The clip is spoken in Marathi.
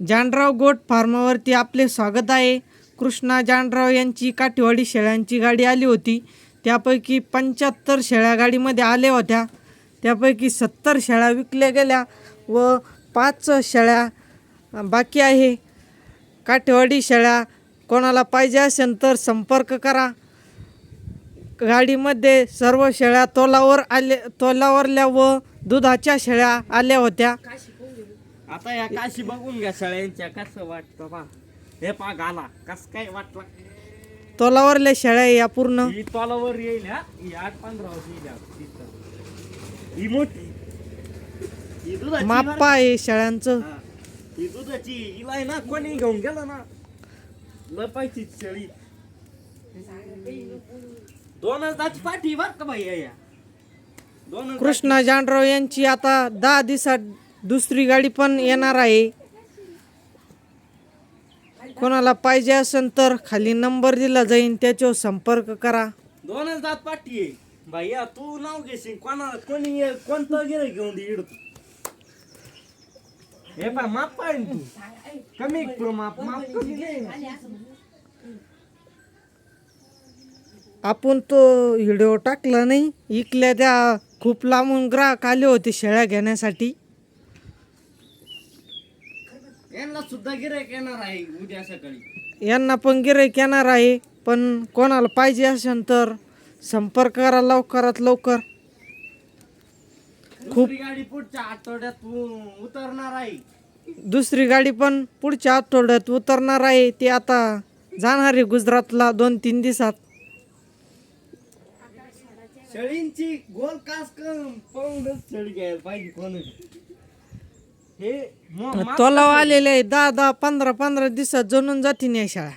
जानराव गोट फार्मावरती आपले स्वागत आहे. कृष्णा जानराव यांची काठीवाडी शेळ्यांची गाडी आली होती. त्यापैकी पंच्याहत्तर शेळ्या गाडीमध्ये आल्या होत्या. त्यापैकी सत्तर शेळ्या विकल्या गेल्या व पाच शेळ्या बाकी आहे. काठेवाडी शेळ्या कोणाला पाहिजे असेल तर संपर्क करा. गाडीमध्ये सर्व शेळ्या तोलावर आले तोलावरल्या व दुधाच्या शेळ्या आल्या होत्या. आता या काशी बघून घ्या शाळेंच्या कसं वाटतं पा हे पा घाला कस काय वाटलं. तोलावरल्या शेळ्या या पूर्ण. ही तोलावर येईल हा. ही आठ पंधरा वर्ष येईल हा, तिथं. ही मोठी. ही दुधाची माप्पा आहे शेळ्यांचं. हा. ही दुधाची हिला आहे ना कोणी घेऊन गेलं ना लपायची शेळी. दोनच दाची पाठी बर का बाई या दोन कृष्णा जानराव यांची आता दहा दिवसात दुसरी गाडी पण येणार आहे. कोणाला पाहिजे असेल तर खाली नंबर दिला जाईल त्याच्यावर संपर्क करा. दोनच दात पाठी आहे. भैया तू नाव घेशील. कोणा कोणी ये- कोणतं गिरे घेऊन दे इड तू हे पा माप पाहिजे तू. कमी माप माप कमी आपण तो व्हिडिओ टाकला नाही इकल्या त्या खूप लांबून ग्राहक आले होते शेळ्या घेण्यासाठी. यांना सुद्धा गिरायक येणार आहे उद्या सकाळी. यांना पण गिराईक येणार आहे पण कोणाला पाहिजे असेल तर संपर्क करा लवकरात लवकर. दुसरी गाडी पुढच्या आठवड्यात उ- उतरणार आहे. दुसरी गाडी पण पुढच्या आठवड्यात उतरणार आहे ती आता जाणार आहे गुजरातला दोन तीन दिवसात. शेळींची गोल कास करून पाहूनच शेळी घ्यायला पाहिजे कोण. हे म- तोलाव आलेले आहे दहा दहा पंधरा पंधरा दिवसात जणून जातीन या शाळा.